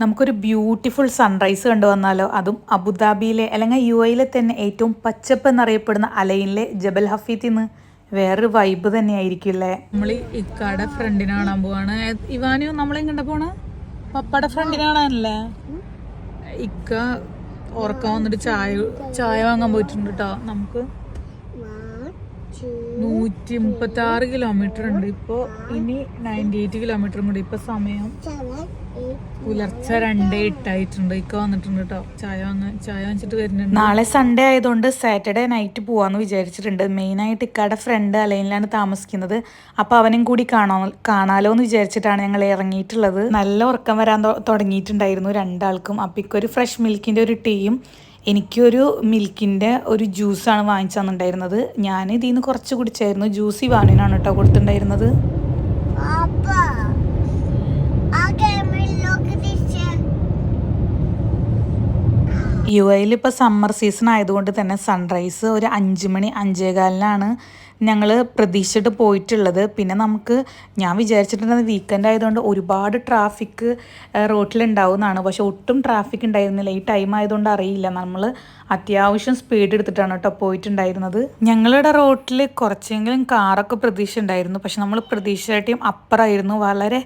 നമുക്കൊരു beautiful sunrise കണ്ടുവന്നാലോ അതും അബുദാബിയിലെ അല്ലെങ്കിൽ യു എയിലെ തന്നെ ഏറ്റവും പച്ചപ്പ് എന്നറിയപ്പെടുന്ന അലയിലെ ജബൽ ഹഫീത്തിൽ നിന്ന് വേറൊരു വൈബ് തന്നെയായിരിക്കില്ലേ നമ്മൾ ഇക്കാടെ ഫ്രണ്ടിനെ കാണാൻ പോവാണ്. ഇവാനു നമ്മളെ കണ്ട പോണ? പപ്പയുടെ ഫ്രണ്ടിനെ കാണാനല്ലേ? ഇക്ക ഉറക്കം വന്നിട്ട് ചായ ചായ വാങ്ങാൻ പോയിട്ടുണ്ട് കേട്ടോ നമുക്ക് നൂറ്റി മുപ്പത്തി ആറ് കിലോമീറ്റർ ഉണ്ട്. ഇപ്പോ ഇനി നയന്റി എയ്റ്റ് കിലോമീറ്ററും കൂടി ഇപ്പൊ സമയം പുലർച്ചെ രണ്ടേ ഇട്ടായിട്ടുണ്ട് ഇക്ക വന്നിട്ടുണ്ട് കേട്ടോ ചായ വാങ്ങാൻ ചായ വാങ്ങിച്ചിട്ട് വരുന്നുണ്ട്. നാളെ സൺഡേ ആയതുകൊണ്ട് സാറ്റർഡേ നൈറ്റ് പോവാന്ന് വിചാരിച്ചിട്ടുണ്ട്. മെയിൻ ആയിട്ട് ഇക്കയുടെ ഫ്രണ്ട് അലൈനിലാണ് താമസിക്കുന്നത്. അപ്പൊ അവനും കൂടി കാണാ കാണാലോ എന്ന് വിചാരിച്ചിട്ടാണ് ഞങ്ങൾ ഇറങ്ങിയിട്ടുള്ളത്. നല്ല ഉറക്കം വരാൻ തുടങ്ങിയിട്ടുണ്ടായിരുന്നു രണ്ടാൾക്കും. അപ്പൊ ഇക്കൊരു ഫ്രഷ് മിൽക്കിന്റെ ഒരു ടീയും എനിക്കൊരു മിൽക്കിന്റെ ഒരു ജ്യൂസാണ് വാങ്ങിച്ചു തന്നിട്ടുണ്ടായിരുന്നത്. ഞാൻ ഇതിൽ നിന്ന് കുറച്ച് കുടിച്ചായിരുന്നു. ജ്യൂസ് ഇവാനിനാണ് കേട്ടോ കൊടുത്തിട്ടുണ്ടായിരുന്നത്. യു എയിൽ ഇപ്പോൾ സമ്മർ സീസൺ ആയതുകൊണ്ട് തന്നെ സൺറൈസ് ഒരു അഞ്ച് മണി അഞ്ചേകാലിനാണ്. ഞങ്ങൾ പ്രതീക്ഷിച്ചിട്ട് പോയിട്ടുള്ളത്. പിന്നെ നമുക്ക് ഞാൻ വിചാരിച്ചിട്ടുണ്ടെന്ന് വീക്കെൻഡ് ആയതുകൊണ്ട് ഒരുപാട് ട്രാഫിക് റോട്ടിലുണ്ടാവും എന്നാണ് പക്ഷെ ഒട്ടും ട്രാഫിക് ഉണ്ടായിരുന്നില്ല. ഈ ടൈം ആയതുകൊണ്ട് അറിയില്ല. നമ്മൾ അത്യാവശ്യം സ്പീഡ് എടുത്തിട്ടാണ് കേട്ടോ പോയിട്ടുണ്ടായിരുന്നത്. ഞങ്ങളുടെ റോട്ടിൽ കുറച്ചെങ്കിലും കാറൊക്കെ പ്രതീക്ഷ ഉണ്ടായിരുന്നു പക്ഷെ നമ്മൾ പ്രതീക്ഷയായിട്ടും അപ്പുറമായിരുന്നു. വളരെ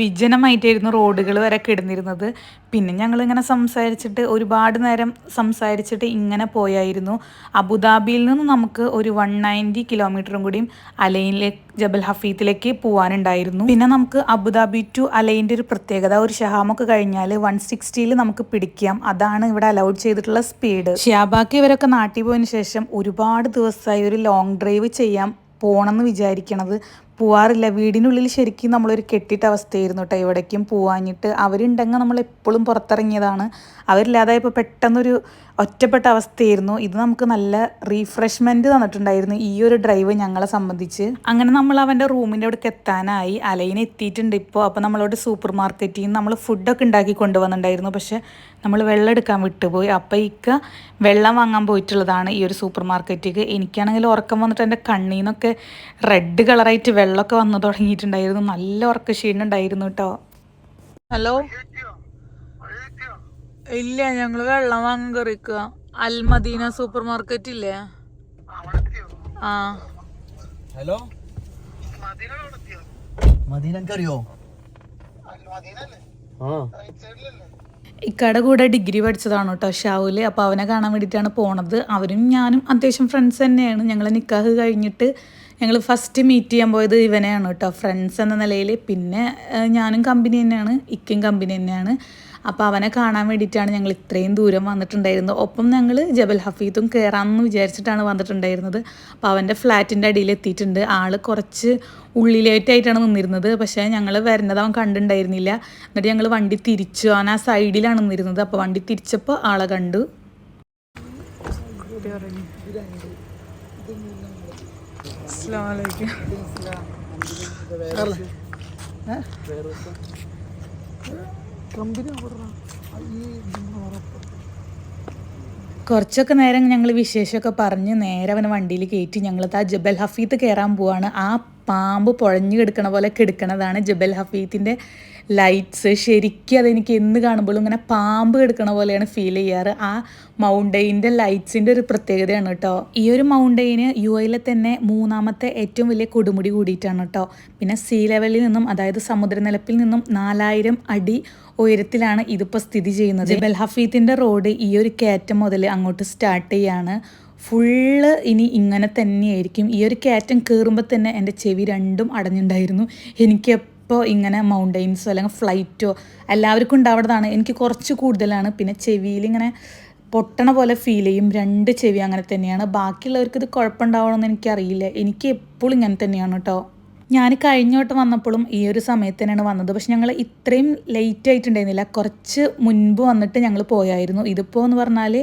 വിജനമായിട്ടായിരുന്നു റോഡുകൾ വരെ കിടന്നിരുന്നത്. പിന്നെ ഞങ്ങൾ ഇങ്ങനെ സംസാരിച്ചിട്ട് ഒരുപാട് നേരം സംസാരിച്ചിട്ട് ഇങ്ങനെ പോയായിരുന്നു. അബുദാബിയിൽ നിന്ന് നമുക്ക് ഒരു വൺ നയന്റി കിലോമീറ്ററും കൂടിയും അലൈനിലേക്ക് ജബൽ ഹഫീത്തിലേക്ക് പോകാനുണ്ടായിരുന്നു പിന്നെ നമുക്ക് അബുദാബി ടു അലൈന്റെ ഒരു പ്രത്യേകത ഒരു ഷഹാമൊക്കെ കഴിഞ്ഞാൽ വൺ സിക്സ്റ്റിയിൽ നമുക്ക് പിടിക്കാം. അതാണ് ഇവിടെ അലൗഡ് ചെയ്തിട്ടുള്ള സ്പീഡ് ഷിയാബാക്ക് ഇവരൊക്കെ നാട്ടിൽ പോയതിനു ശേഷം ഒരുപാട് ദിവസമായി ഒരു ലോങ് ഡ്രൈവ് ചെയ്യാം പോകണമെന്ന് വിചാരിക്കണത്. പോവാറില്ല. വീടിനുള്ളിൽ ശരിക്കും നമ്മളൊരു കെട്ടിട്ട അവസ്ഥയായിരുന്നു കേട്ടോ എവിടേക്കും പോവാഞ്ഞിട്ട് അവരുണ്ടെങ്കിൽ നമ്മൾ എപ്പോഴും പുറത്തിറങ്ങിയതാണ്. അവരില്ലാതായപ്പോൾ പെട്ടെന്നൊരു ഒറ്റപ്പെട്ട അവസ്ഥയായിരുന്നു. ഇത് നമുക്ക് നല്ല റീഫ്രഷ്മെന്റ് തന്നിട്ടുണ്ടായിരുന്നു ഈ ഒരു ഡ്രൈവ് ഞങ്ങളെ സംബന്ധിച്ച്. അങ്ങനെ നമ്മൾ അവന്റെ റൂമിന്റെ അവിടേക്ക് എത്താനായി. അലൈൻ എത്തിയിട്ടുണ്ട് ഇപ്പോൾ. അപ്പോൾ നമ്മളോട് സൂപ്പർ മാർക്കറ്റിൽ നിന്ന് നമ്മൾ ഫുഡൊക്കെ ഉണ്ടാക്കി കൊണ്ടുവന്നിട്ടുണ്ടായിരുന്നു. പക്ഷേ നമ്മൾ വെള്ളം എടുക്കാൻ വിട്ടുപോയി. അപ്പോൾ ഇക്ക വെള്ളം വാങ്ങാൻ പോയിട്ടുള്ളതാണ് ഈ ഒരു സൂപ്പർ മാർക്കറ്റിലേക്ക് എനിക്കാണെങ്കിൽ ഉറക്കം വന്നിട്ട് എന്റെ കണ്ണിൽ നിന്നൊക്കെ റെഡ് കളറായിട്ട് വെള്ളമൊക്കെ വന്നു തുടങ്ങിയിട്ടുണ്ടായിരുന്നു. നല്ല ഉറക്ക ക്ഷീണം ഉണ്ടായിരുന്നു കേട്ടോ ഹലോ? ഇല്ല ഞങ്ങൾ വെള്ളം വാങ്ങാൻ കയറിക്കുക അൽമദീന സൂപ്പർ മാർക്കറ്റ് ഇല്ലേ ആ. ഹലോ? മദീന എനിക്കറിയോ ആ. ഇക്കടെ കൂടെ ഡിഗ്രി പഠിച്ചതാണ് കേട്ടോ ഷാവുൽ അപ്പോൾ അവനെ കാണാൻ വേണ്ടിയിട്ടാണ് പോണത്. അവരും ഞാനും അത്യാവശ്യം ഫ്രണ്ട്സ് തന്നെയാണ്. ഞങ്ങൾ നിക്കാഹ് കഴിഞ്ഞിട്ട് ഞങ്ങൾ ഫസ്റ്റ് മീറ്റ് ചെയ്യാൻ പോയത് ഇവനെയാണ് കേട്ടോ ഫ്രണ്ട്സ് എന്ന നിലയിൽ. പിന്നെ ഞാനും കമ്പനി തന്നെയാണ് ഇക്കും കമ്പനി തന്നെയാണ്. അപ്പോൾ അവനെ കാണാൻ വേണ്ടിയിട്ടാണ് ഞങ്ങൾ ഇത്രയും ദൂരം വന്നിട്ടുണ്ടായിരുന്നത്. ഒപ്പം ഞങ്ങൾ ജബൽ ഹഫീത്തും കയറാമെന്ന് വിചാരിച്ചിട്ടാണ് വന്നിട്ടുണ്ടായിരുന്നത്. അപ്പോൾ അവന്റെ ഫ്ലാറ്റിന്റെ അടിയിൽ എത്തിയിട്ടുണ്ട്. ആൾ കുറച്ച് ഉള്ളിലേറ്റായിട്ടാണ് നിന്നിരുന്നത്. പക്ഷേ ഞങ്ങൾ വരുന്നത് അവൻ കണ്ടിട്ടുണ്ടായിരുന്നില്ല. എന്നിട്ട് ഞങ്ങൾ വണ്ടി തിരിച്ചു. അവൻ ആ സൈഡിലാണ് നിന്നിരുന്നത്. അപ്പോൾ വണ്ടി തിരിച്ചപ്പോൾ ആളെ കണ്ടു. കുറച്ചൊക്കെ നേരം ഞങ്ങൾ വിശേഷമൊക്കെ പറഞ്ഞ് നേരെ അവനെ വണ്ടിയിൽ കയറ്റി ഞങ്ങൾ ആ ജബൽ ഹഫീത്ത് കയറാൻ പോവാണ്. ആ പാമ്പ് പുഴഞ്ഞു കിടക്കണ പോലെ കിടക്കണതാണ് ജബൽ ഹഫീത്തിന്റെ ലൈറ്റ്സ് ശരിക്കും അതെനിക്ക് എന്ന് കാണുമ്പോഴും ഇങ്ങനെ പാമ്പ് കിടക്കണ പോലെയാണ് ഫീൽ ചെയ്യാറ്. ആ മൗണ്ടെയിന്റെ ലൈറ്റ്സിന്റെ ഒരു പ്രത്യേകതയാണ് കേട്ടോ ഈ ഒരു മൗണ്ടെയിന് യു എയിലെ തന്നെ മൂന്നാമത്തെ ഏറ്റവും വലിയ കൊടുമുടി കൂടിയിട്ടാണ് കേട്ടോ പിന്നെ സീ ലെവലിൽ നിന്നും അതായത് സമുദ്രനിരപ്പിൽ നിന്നും നാലായിരം അടി ഉയരത്തിലാണ് ഇതിപ്പോൾ സ്ഥിതി ചെയ്യുന്നത്. ജബൽ ഹഫീത്തിന്റെ റോഡ് ഈ ഒരു കയറ്റം മുതൽ അങ്ങോട്ട് സ്റ്റാർട്ട് ചെയ്യാണ്. ഫുള്ള് ഇനി ഇങ്ങനെ തന്നെയായിരിക്കും. ഈ ഒരു കയറ്റം കയറുമ്പോൾ തന്നെ എന്റെ ചെവി രണ്ടും അടഞ്ഞിട്ടുണ്ടായിരുന്നു എനിക്ക് എപ്പോൾ ഇങ്ങനെ മൗണ്ടെയിൻസോ അല്ലെങ്കിൽ ഫ്ലൈറ്റോ എല്ലാവർക്കും ഉണ്ടാവുന്നതാണ്. എനിക്ക് കുറച്ച് കൂടുതലാണ്. പിന്നെ ചെവിയിൽ ഇങ്ങനെ പൊട്ടണ പോലെ ഫീൽ ചെയ്യും. രണ്ട് ചെവി അങ്ങനെ തന്നെയാണ്. ബാക്കിയുള്ളവർക്ക് ഇത് കുഴപ്പമുണ്ടാവണമെന്ന് എനിക്കറിയില്ല. എനിക്ക് എപ്പോഴും ഇങ്ങനെ തന്നെയാണ് കേട്ടോ. ഞാൻ കഴിഞ്ഞോട്ട് വന്നപ്പോഴും ഈ ഒരു സമയത്ത് തന്നെയാണ് വന്നത്. പക്ഷെ ഞങ്ങൾ ഇത്രയും ലേറ്റ് ആയിട്ടുണ്ടായിരുന്നില്ല. കുറച്ച് മുൻപ് വന്നിട്ട് ഞങ്ങൾ പോയായിരുന്നു. ഇതിപ്പോൾ എന്ന് പറഞ്ഞാൽ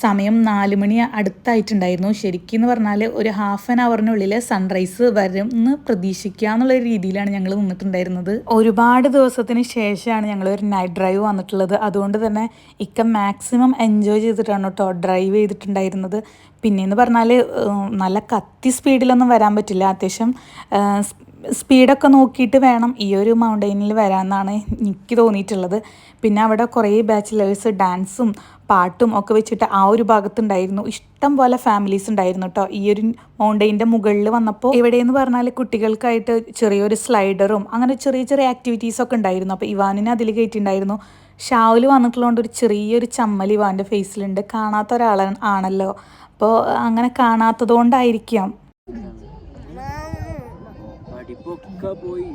സമയം നാല് മണി അടുത്തായിട്ടുണ്ടായിരുന്നു. ശരിക്കും പറഞ്ഞാൽ ഒരു ഹാഫ് ആൻ അവറിനുള്ളിൽ സൺറൈസ് വരും എന്ന് പ്രതീക്ഷിക്കുക എന്നുള്ള രീതിയിലാണ് ഞങ്ങൾ നിന്നിട്ടുണ്ടായിരുന്നത്. ഒരുപാട് ദിവസത്തിന് ശേഷമാണ് ഞങ്ങൾ ഒരു നൈറ്റ് ഡ്രൈവ് വന്നിട്ടുള്ളത്. അതുകൊണ്ട് തന്നെ ഇക്ക മാക്സിമം എൻജോയ് ചെയ്തിട്ടാണ് കേട്ടോ ഡ്രൈവ് ചെയ്തിട്ടുണ്ടായിരുന്നത്. പിന്നെയെന്ന് പറഞ്ഞാൽ നല്ല കത്തി സ്പീഡിലൊന്നും വരാൻ പറ്റില്ല. അത്യാവശ്യം സ്പീഡൊക്കെ നോക്കിയിട്ട് വേണം ഈ ഒരു മൗണ്ടെയിനിൽ വരാമെന്നാണ് എനിക്ക് തോന്നിയിട്ടുള്ളത്. പിന്നെ അവിടെ കുറേ ബാച്ചിലേഴ്സ് ഡാൻസും പാട്ടും ഒക്കെ വെച്ചിട്ട് ആ ഒരു ഭാഗത്തുണ്ടായിരുന്നു. ഇഷ്ടം പോലെ ഫാമിലീസ് ഉണ്ടായിരുന്നു കേട്ടോ ഈ ഒരു മൗണ്ടൈന്റെ മുകളിൽ വന്നപ്പോൾ എവിടെയെന്ന് പറഞ്ഞാൽ കുട്ടികൾക്കായിട്ട് ചെറിയൊരു സ്ലൈഡറും അങ്ങനെ ചെറിയ ചെറിയ ആക്ടിവിറ്റീസ് ഒക്കെ ഉണ്ടായിരുന്നു. അപ്പോൾ ഇവാനിനെ അതിൽ കയറ്റിയിട്ടുണ്ടായിരുന്നു ഷാവിൽ വന്നിട്ടുള്ളതുകൊണ്ട് ഒരു ചെറിയൊരു ചമ്മൽ ഇവാന്റെ ഫേസിലുണ്ട് കാണാത്ത ഒരാൾ ആണല്ലോ. അപ്പോൾ അങ്ങനെ കാണാത്തത് കൊണ്ടായിരിക്കാം പഠിപ്പൊക്കെ പോയി.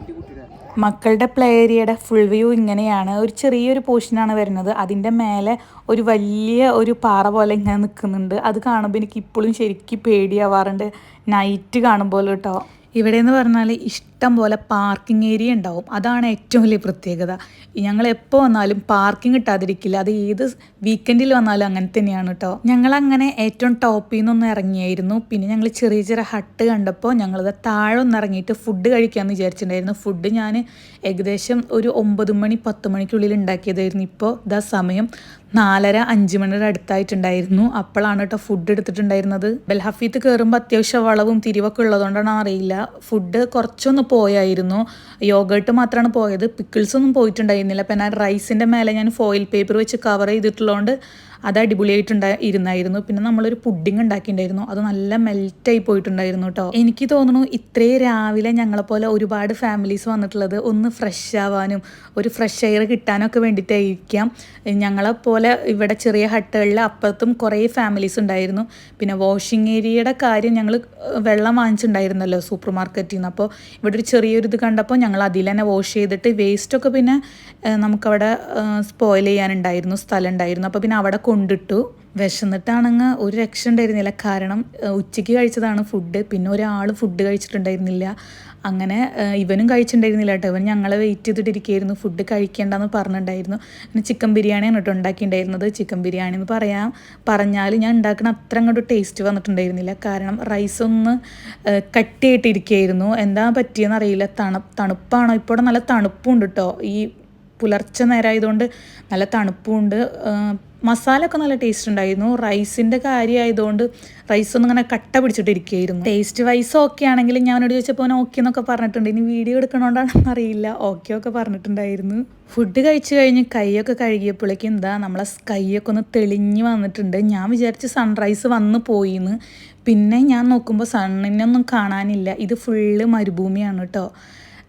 മക്കളുടെ പ്ലേ ഏരിയയുടെ ഫുൾ വ്യൂ ഇങ്ങനെയാണ്. ഒരു ചെറിയൊരു പോർഷനാണ് വരുന്നത്. അതിന്റെ മേലെ ഒരു വലിയ ഒരു പാറ പോലെ ഇങ്ങനെ നിൽക്കുന്നുണ്ട് അത് കാണുമ്പോൾ എനിക്ക് ഇപ്പോഴും ശരിക്കും പേടിയാവാറുണ്ട്. നൈറ്റ് കാണുമ്പോൾ കേട്ടോ. ഇവിടെ എന്ന് പറഞ്ഞാൽ ഇഷ്ടം പോലെ പാർക്കിംഗ് ഏരിയ ഉണ്ടാവും. അതാണ് ഏറ്റവും വലിയ പ്രത്യേകത. ഞങ്ങൾ എപ്പോൾ വന്നാലും പാർക്കിംഗ് കിട്ടാതിരിക്കില്ല. അത് ഏത് വീക്കെൻഡിൽ വന്നാലും അങ്ങനെ തന്നെയാണ് കേട്ടോ ഞങ്ങൾ അങ്ങനെ ഏറ്റവും ടോപ്പിൽ നിന്നൊന്ന് ഇറങ്ങിയായിരുന്നു. പിന്നെ ഞങ്ങൾ ചെറിയ ചെറിയ ഹട്ട് കണ്ടപ്പോൾ ഞങ്ങളത് താഴെ ഒന്ന് ഇറങ്ങിയിട്ട് ഫുഡ് കഴിക്കാമെന്ന് വിചാരിച്ചിട്ടുണ്ടായിരുന്നു. ഫുഡ് ഞാൻ ഏകദേശം ഒരു ഒമ്പത് മണി പത്ത് മണിക്കുള്ളിൽ ഉണ്ടാക്കിയതായിരുന്നു. ഇപ്പോൾ ഇതാ സമയം നാലര അഞ്ച് മണിയുടെ അടുത്തായിട്ടുണ്ടായിരുന്നു. അപ്പോഴാണ് കേട്ടോ ഫുഡ് എടുത്തിട്ടുണ്ടായിരുന്നത്. ബൽഹഫീത്ത് കയറുമ്പോൾ അത്യാവശ്യം വളവും തിരിവൊക്കെ ഉള്ളതുകൊണ്ടാണ് അറിയില്ല. ഫുഡ് കുറച്ചൊന്ന് പോയായിരുന്നു. യോഗേട്ട് മാത്രമാണ് പോയത്. പിക്കിൾസ് ഒന്നും പോയിട്ടുണ്ടായിരുന്നില്ല. പിന്നെ റൈസിന്റെ മേലെ ഞാൻ ഫോയിൽ പേപ്പർ വെച്ച് കവർ ചെയ്തിട്ടുള്ളതുകൊണ്ട് അത് അടിപൊളിയായിട്ടുണ്ടാ ഇരുന്നായിരുന്നു പിന്നെ നമ്മളൊരു പുഡിങ് ഉണ്ടാക്കിയിട്ടുണ്ടായിരുന്നു. അത് നല്ല മെൽറ്റായി പോയിട്ടുണ്ടായിരുന്നു കേട്ടോ എനിക്ക് തോന്നുന്നു ഇത്രയും രാവിലെ ഞങ്ങളെപ്പോലെ ഒരുപാട് ഫാമിലീസ് വന്നിട്ടുള്ളത് ഒന്ന് ഫ്രഷ് ആവാനും ഒരു ഫ്രഷ് എയർ കിട്ടാനൊക്കെ വേണ്ടിയിട്ടായിരിക്കാം. ഞങ്ങളെപ്പോലെ ഇവിടെ ചെറിയ ഹട്ടുകളിൽ അപ്പുറത്തും കുറേ ഫാമിലീസ് ഉണ്ടായിരുന്നു. പിന്നെ വാഷിംഗ് ഏരിയയുടെ കാര്യം ഞങ്ങൾ വെള്ളം വാങ്ങിച്ചിട്ടുണ്ടായിരുന്നല്ലോ സൂപ്പർ മാർക്കറ്റിൽ നിന്ന് അപ്പോൾ ഇവിടെ ഒരു ചെറിയൊരു ഇത് കണ്ടപ്പോൾ ഞങ്ങൾ അതിൽ തന്നെ വാഷ് ചെയ്തിട്ട് വേസ്റ്റൊക്കെ പിന്നെ നമുക്കവിടെ സ്പോയിൽ ചെയ്യാനുണ്ടായിരുന്നു സ്ഥലം ഉണ്ടായിരുന്നു. അപ്പോൾ പിന്നെ അവിടെ കൊണ്ടിട്ടു. വിശന്നിട്ടാണെങ്കിൽ ഒരു രക്ഷ ഉണ്ടായിരുന്നില്ല. കാരണം ഉച്ചയ്ക്ക് കഴിച്ചതാണ് ഫുഡ് പിന്നെ ഒരാൾ ഫുഡ് കഴിച്ചിട്ടുണ്ടായിരുന്നില്ല. അങ്ങനെ ഇവനും കഴിച്ചിട്ടുണ്ടായിരുന്നില്ല കേട്ടോ. ഇവൻ ഞങ്ങളെ വെയിറ്റ് ചെയ്തിട്ടിരിക്കുകയായിരുന്നു. ഫുഡ് കഴിക്കേണ്ടെന്ന് പറഞ്ഞിട്ടുണ്ടായിരുന്നു. പിന്നെ ചിക്കൻ ബിരിയാണിയാണ് കേട്ടോ ഉണ്ടാക്കിയിട്ടുണ്ടായിരുന്നത്. ചിക്കൻ ബിരിയാണി എന്ന് പറയാം. പറഞ്ഞാൽ ഞാൻ ഉണ്ടാക്കുന്ന അത്ര അങ്ങോട്ട് ടേസ്റ്റ് വന്നിട്ടുണ്ടായിരുന്നില്ല. കാരണം റൈസ് ഒന്ന് കട്ടിയായിട്ടിരിക്കുകയായിരുന്നു. എന്താ പറ്റിയെന്ന് അറിയില്ല. തണു തണുപ്പാണോ? ഇപ്പോൾ നല്ല തണുപ്പുണ്ട് കേട്ടോ. ഈ പുലർച്ചെ നേരമായതുകൊണ്ട് നല്ല തണുപ്പുണ്ട്. മസാല ഒക്കെ നല്ല ടേസ്റ്റ് ഉണ്ടായിരുന്നു. റൈസിന്റെ കാര്യമായതുകൊണ്ട് റൈസ് ഒന്നും ഇങ്ങനെ കട്ട പിടിച്ചിട്ടിരിക്കുകയായിരുന്നു. ടേസ്റ്റ് വൈസ് ഓക്കെ ആണെങ്കിൽ ഞാൻ അവനോട് ചോദിച്ചപ്പോൾ ഓക്കെ എന്നൊക്കെ പറഞ്ഞിട്ടുണ്ട്. ഇനി വീഡിയോ എടുക്കണോണ്ടാണെന്ന് അറിയില്ല. ഓക്കെ ഒക്കെ പറഞ്ഞിട്ടുണ്ടായിരുന്നു. ഫുഡ് കഴിച്ചു കഴിഞ്ഞ് കൈയൊക്കെ കഴുകിയപ്പോഴേക്കും എന്താ നമ്മളെ കൈയൊക്കെ ഒന്ന് തെളിഞ്ഞ് വന്നിട്ടുണ്ട്. ഞാൻ വിചാരിച്ച് സൺറൈസ് വന്ന് പോയിന്ന്. പിന്നെ ഞാൻ നോക്കുമ്പോൾ സണ്ണിനൊന്നും കാണാനില്ല. ഇത് ഫുള്ള് മരുഭൂമിയാണ് കേട്ടോ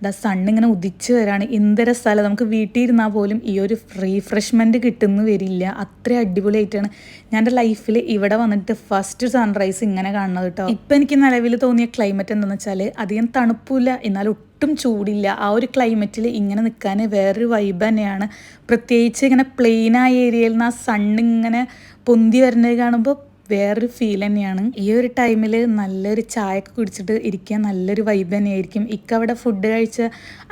ദാ സണ്ണിങ്ങനെ ഉദിച്ച് വരാണ്. എന്തൊരു സ്ഥലം. നമുക്ക് വീട്ടിൽ ഇരുന്നാൽ പോലും ഈ ഒരു റീഫ്രഷ്മെന്റ് കിട്ടുന്നു വരില്ല. അത്ര അടിപൊളിയായിട്ടാണ്. ഞാൻ എന്റെ ലൈഫിൽ ഇവിടെ വന്നിട്ട് ഫസ്റ്റ് സൺറൈസ് ഇങ്ങനെ കാണുന്നത് കേട്ടോ ഇപ്പം എനിക്ക് നിലവിൽ തോന്നിയ ക്ലൈമറ്റ് എന്താണെന്ന് വെച്ചാൽ അധികം തണുപ്പില്ല എന്നാൽ ഒട്ടും ചൂടില്ല. ആ ഒരു ക്ലൈമറ്റിൽ ഇങ്ങനെ നിൽക്കാൻ വേറൊരു വൈബ് തന്നെയാണ്. പ്രത്യേകിച്ച് ഇങ്ങനെ പ്ലെയിനായ ഏരിയയിൽ നിന്ന് ആ സണ്ണിങ്ങനെ പൊന്തി വരുന്നത് കാണുമ്പോൾ വേറൊരു ഫീൽ തന്നെയാണ്. ഈ ഒരു ടൈമിൽ നല്ലൊരു ചായയൊക്കെ കുടിച്ചിട്ട് ഇരിക്കാൻ നല്ലൊരു വൈബ് തന്നെയായിരിക്കും. ഇക്ക അവിടെ ഫുഡ് കഴിച്ച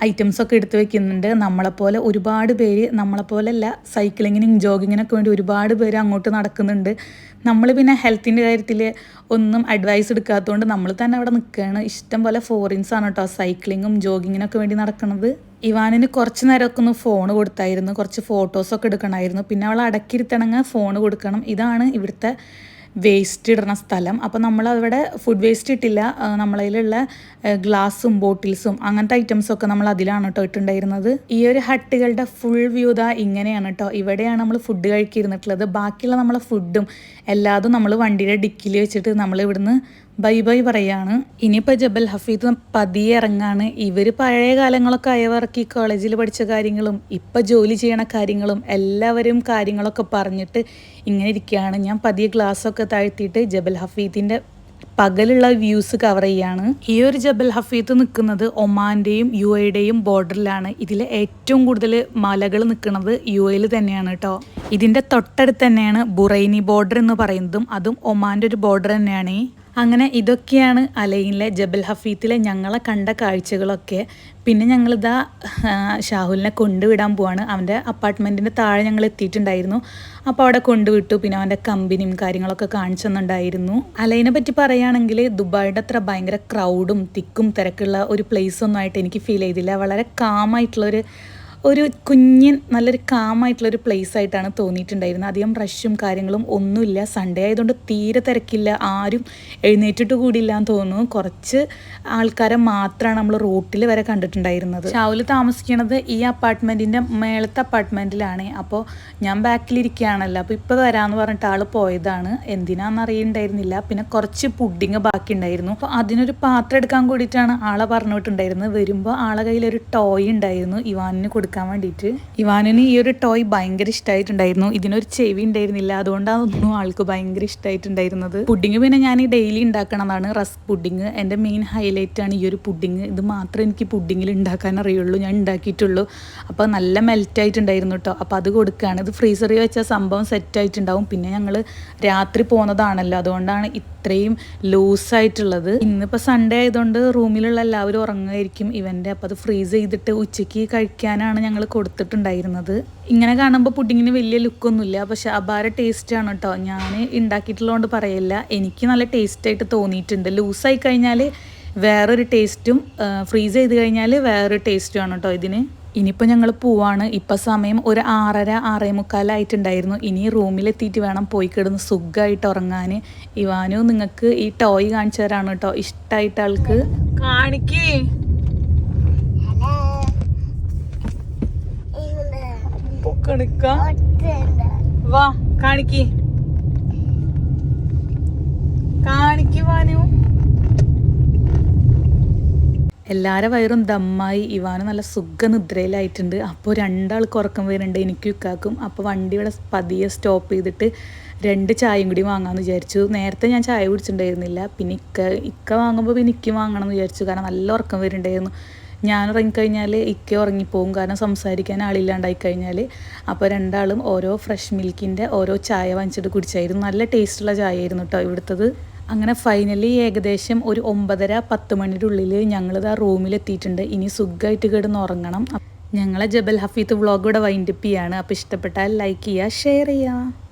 ഐറ്റംസ് ഒക്കെ എടുത്ത് വെക്കുന്നുണ്ട്. നമ്മളെപ്പോലെ ഒരുപാട് പേര് നമ്മളെപ്പോലല്ല സൈക്ലിങ്ങിനും ജോഗിങ്ങിനൊക്കെ വേണ്ടി ഒരുപാട് പേര് അങ്ങോട്ട് നടക്കുന്നുണ്ട്. നമ്മൾ പിന്നെ ഹെൽത്തിന്റെ കാര്യത്തിൽ ഒന്നും അഡ്വൈസ് എടുക്കാത്തതുകൊണ്ട് നമ്മൾ തന്നെ അവിടെ നിൽക്കുകയാണ് ഇഷ്ടം പോലെ ഫോറിൻസ് ആണ് കേട്ടോ സൈക്ലിങ്ങും ജോഗിങ്ങിനൊക്കെ വേണ്ടി നടക്കുന്നത് ഇവാനിന് കുറച്ച് നേരമൊക്കെ ഒന്ന് ഫോൺ കൊടുത്തായിരുന്നു. കുറച്ച് ഫോട്ടോസൊക്കെ എടുക്കണമായിരുന്നു പിന്നെ അവൾ അടക്കിരുത്തണങ്ങ് ഫോൺ കൊടുക്കണം. ഇതാണ് ഇവിടുത്തെ വേസ്റ്റ് ഇടുന്ന സ്ഥലം. അപ്പോൾ നമ്മൾ അവിടെ ഫുഡ് വേസ്റ്റ് ഇട്ടില്ല നമ്മളതിലുള്ള ഗ്ലാസും ബോട്ടിൽസും അങ്ങനത്തെ ഐറ്റംസൊക്കെ നമ്മൾ അതിലാണ് കേട്ടോ ഇട്ടുണ്ടായിരുന്നത്. ഈ ഒരു ഹട്ടുകളുടെ ഫുൾ വ്യൂ ദാ ഇങ്ങനെയാണ് കേട്ടോ ഇവിടെയാണ് നമ്മൾ ഫുഡ് കഴിക്കിരുന്നിട്ടുള്ളത്. ബാക്കിയുള്ള നമ്മളെ ഫുഡും എല്ലാതും നമ്മൾ വണ്ടിയുടെ ഡിക്കിൽ വെച്ചിട്ട് നമ്മൾ ഇവിടുന്ന് ബൈ ബൈ പറയാണ്. ഇനിയിപ്പോൾ ജബൽ ഹഫീദ് പതിയെ ഇറങ്ങാണ്. ഇവർ പഴയ കാലങ്ങളൊക്കെ ആയവർക്ക് ഈ കോളേജിൽ പഠിച്ച കാര്യങ്ങളും ഇപ്പം ജോലി ചെയ്യണ കാര്യങ്ങളും എല്ലാവരും കാര്യങ്ങളൊക്കെ പറഞ്ഞിട്ട് ഇങ്ങനെ ഇരിക്കുകയാണ് ഞാൻ പതിയെ ഗ്ലാസ്സൊക്കെ താഴ്ത്തിയിട്ട് ജബൽ ഹഫീദിന്റെ പകലുള്ള വ്യൂസ് കവർ ചെയ്യാണ്. ഈ ഒരു ജബൽ ഹഫീത്ത് നിൽക്കുന്നത് ഒമാന്റെയും യു എയുടെയും ബോർഡറിലാണ്. ഇതിൽ ഏറ്റവും കൂടുതൽ മലകൾ നിൽക്കുന്നത് യു എയിൽ തന്നെയാണ് കേട്ടോ. ഇതിന്റെ തൊട്ടടുത്ത് തന്നെയാണ് ബുറൈനി ബോർഡർ എന്ന് പറയുന്നതും അതും ഒമാന്റെ ഒരു ബോർഡർ തന്നെയാണ്. അങ്ങനെ ഇതൊക്കെയാണ് അലൈനിലെ ജബൽ ഹഫീത്തിലെ ഞങ്ങളെ കണ്ട കാഴ്ചകളൊക്കെ. പിന്നെ ഞങ്ങളിതാ ഷാഹുലിനെ കൊണ്ടുവിടാൻ പോവാണ്. അവന്റെ അപ്പാർട്ട്മെന്റിന്റെ താഴെ ഞങ്ങൾ എത്തിയിട്ടുണ്ടായിരുന്നു. അപ്പോൾ അവിടെ കൊണ്ടുവിട്ടു. പിന്നെ അവന്റെ കമ്പനിയും കാര്യങ്ങളൊക്കെ കാണിച്ചെന്നുണ്ടായിരുന്നു അലൈനെ പറ്റി പറയുകയാണെങ്കിൽ ദുബായിയുടെ അത്ര ഭയങ്കര ക്രൗഡും തിക്കും തിരക്കുള്ള ഒരു പ്ലേസ് ഒന്നും ആയിട്ട് എനിക്ക് ഫീൽ ചെയ്തില്ല. വളരെ കാമായിട്ടുള്ളൊരു ഒരു കുഞ്ഞൻ നല്ലൊരു കാമായിട്ടുള്ളൊരു പ്ലേസ് ആയിട്ടാണ് തോന്നിയിട്ടുണ്ടായിരുന്നത്. അധികം റഷും കാര്യങ്ങളും ഒന്നുമില്ല. സൺഡേ ആയതുകൊണ്ട് തീരെ തിരക്കില്ല. ആരും എഴുന്നേറ്റിട്ട് കൂടിയില്ല എന്ന് തോന്നുന്നു. കുറച്ച് ആൾക്കാരെ മാത്രമാണ് നമ്മൾ റോട്ടിൽ വരെ കണ്ടിട്ടുണ്ടായിരുന്നത്. ഷാവുൽ താമസിക്കണത് ഈ അപ്പാർട്ട്മെന്റിന്റെ മേളത്തെ അപ്പാർട്ട്മെന്റിലാണ് അപ്പോൾ ഞാൻ ബാക്കിലിരിക്കുകയാണല്ലോ അപ്പോൾ ഇപ്പോൾ വരാമെന്ന് പറഞ്ഞിട്ട് ആൾ പോയതാണ്. എന്തിനാന്ന് അറിയണ്ടായിരുന്നില്ല. പിന്നെ കുറച്ച് പുഡിങ് ബാക്കി ഉണ്ടായിരുന്നു അപ്പോൾ അതിനൊരു പാത്രം എടുക്കാൻ കൂടിയിട്ടാണ് ആളെ പറഞ്ഞു വിട്ടുണ്ടായിരുന്നത് വരുമ്പോൾ ആളെ കയ്യിലൊരു ടോയ് ഉണ്ടായിരുന്നു. ഇവാനിന് കൊടുക്കാൻ വേണ്ടിയിട്ട്. ഇവാനിന് ഈ ഒരു ടോയ് ഭയങ്കര ഇഷ്ടമായിട്ടുണ്ടായിരുന്നു ഇതിനൊരു ചെവി ഉണ്ടായിരുന്നില്ല. അതുകൊണ്ടാണ് ആൾക്ക് ഭയങ്കര ഇഷ്ടമായിട്ടുണ്ടായിരുന്നത് പുഡിങ് പിന്നെ ഞാൻ ഡെയിലി ഉണ്ടാക്കണതാണ്. റസ്ക് പുഡിങ് എന്റെ മെയിൻ ഹൈലൈറ്റ് ആണ് ഈ ഒരു പുഡിങ് ഇത് മാത്രമേ എനിക്ക് പുഡിങ്ങിൽ ഉണ്ടാക്കാൻ അറിയുള്ളൂ. ഞാൻ ഉണ്ടാക്കിയിട്ടുള്ളൂ. അപ്പോൾ നല്ല മെൽറ്റ് ആയിട്ടുണ്ടായിരുന്നു കേട്ടോ അപ്പോൾ അത് കൊടുക്കുകയാണ്. ഇത് ഫ്രീസറിൽ വെച്ച സംഭവം സെറ്റ് ആയിട്ടുണ്ടാവും. പിന്നെ ഞങ്ങൾ രാത്രി പോകുന്നതാണല്ലോ അതുകൊണ്ടാണ് ഇത്രയും ലൂസ് ലൂസായിട്ടുള്ളത് ഇന്നിപ്പോൾ സൺഡേ ആയതുകൊണ്ട് റൂമിലുള്ള എല്ലാവരും ഉറങ്ങുമായിരിക്കും. ഇവന്റെ അപ്പോൾ അത് ഫ്രീസ് ചെയ്തിട്ട് ഉച്ചയ്ക്ക് കഴിക്കാനാണ് ഞങ്ങൾ കൊടുത്തിട്ടുണ്ടായിരുന്നത്. ഇങ്ങനെ കാണുമ്പോൾ പുഡിങ്ങിന് വലിയ ലുക്കൊന്നുമില്ല. പക്ഷെ അപാര ടേസ്റ്റാണ് കേട്ടോ ഞാൻ ഉണ്ടാക്കിയിട്ടുള്ളതുകൊണ്ട് പറയില്ല. എനിക്ക് നല്ല ടേസ്റ്റായിട്ട് തോന്നിയിട്ടുണ്ട്. ലൂസായി കഴിഞ്ഞാൽ വേറൊരു ടേസ്റ്റും ഫ്രീസ് ചെയ്ത് കഴിഞ്ഞാൽ വേറൊരു ടേസ്റ്റുമാണ് കേട്ടോ ഇതിന്. ഇനിയിപ്പോൾ ഞങ്ങൾ പോവാണ്. ഇപ്പം സമയം ഒരു ആറര ആറേ മുക്കാലായിട്ടുണ്ടായിരുന്നു ഇനി റൂമിലെത്തിയിട്ട് വേണം പോയി കിടന്ന് സുഖമായിട്ട് ഉറങ്ങാൻ ഇവാനു നിങ്ങൾക്ക് ഈ ടോയ് കാണിച്ചു തരാണ് കേട്ടോ ഇഷ്ടമായിട്ട് ആൾക്ക്. കാണിക്കേ ഹലോ ഇവിടെ ഒത്തുണ്ട് വാ കാണിക്ക്. കാണിക്കുവാനു എല്ലാരെ വയറും ദമ്മായി. ഇവാന് നല്ല സുഖനിദ്രയിലായിട്ടുണ്ട്. അപ്പോൾ രണ്ടാൾക്ക് ഉറക്കം വരുന്നുണ്ട്. എനിക്കും ഇക്കാക്കും. അപ്പോൾ വണ്ടി ഇവിടെ പതിയെ സ്റ്റോപ്പ് ചെയ്തിട്ട് രണ്ട് ചായയും കൂടി വാങ്ങാമെന്ന് വിചാരിച്ചു. നേരത്തെ ഞാൻ ചായ കുടിച്ചിട്ടുണ്ടായിരുന്നില്ല. പിന്നെ ഇക്ക ഇക്ക വാങ്ങുമ്പോൾ പിന്നെ ഇക്കും വാങ്ങണം എന്ന് വിചാരിച്ചു. കാരണം നല്ല ഉറക്കം വരുന്നുണ്ടായിരുന്നു. ഞാൻ ഉറങ്ങിക്കഴിഞ്ഞാൽ ഇക്ക ഉറങ്ങിപ്പോവും. കാരണം സംസാരിക്കാൻ ആളില്ലാണ്ടായി കഴിഞ്ഞാൽ അപ്പോൾ രണ്ടാളും ഓരോ ഫ്രഷ് മിൽക്കിന്റെ ഓരോ ചായ വാങ്ങിച്ചിട്ട് കുടിച്ചായിരുന്നു. നല്ല ടേസ്റ്റുള്ള ചായ ആയിരുന്നു കേട്ടോ ഇവിടുത്തത്. അങ്ങനെ ഫൈനലി ഏകദേശം ഒരു ഒമ്പതര പത്ത് മണിയുടെ ഉള്ളിൽ ഞങ്ങളിത് ആ റൂമിലെത്തിയിട്ടുണ്ട്. ഇനി സുഖമായിട്ട് കിടന്ന് ഉറങ്ങണം. ഞങ്ങളെ ജബൽ ഹഫീത്ത് വ്ളോഗ് ഇവിടെ വൈൻഡപ്പ് ചെയ്യാണ്. അപ്പോൾ ഇഷ്ടപ്പെട്ടാൽ ലൈക്ക് ചെയ്യുക ഷെയർ ചെയ്യുക.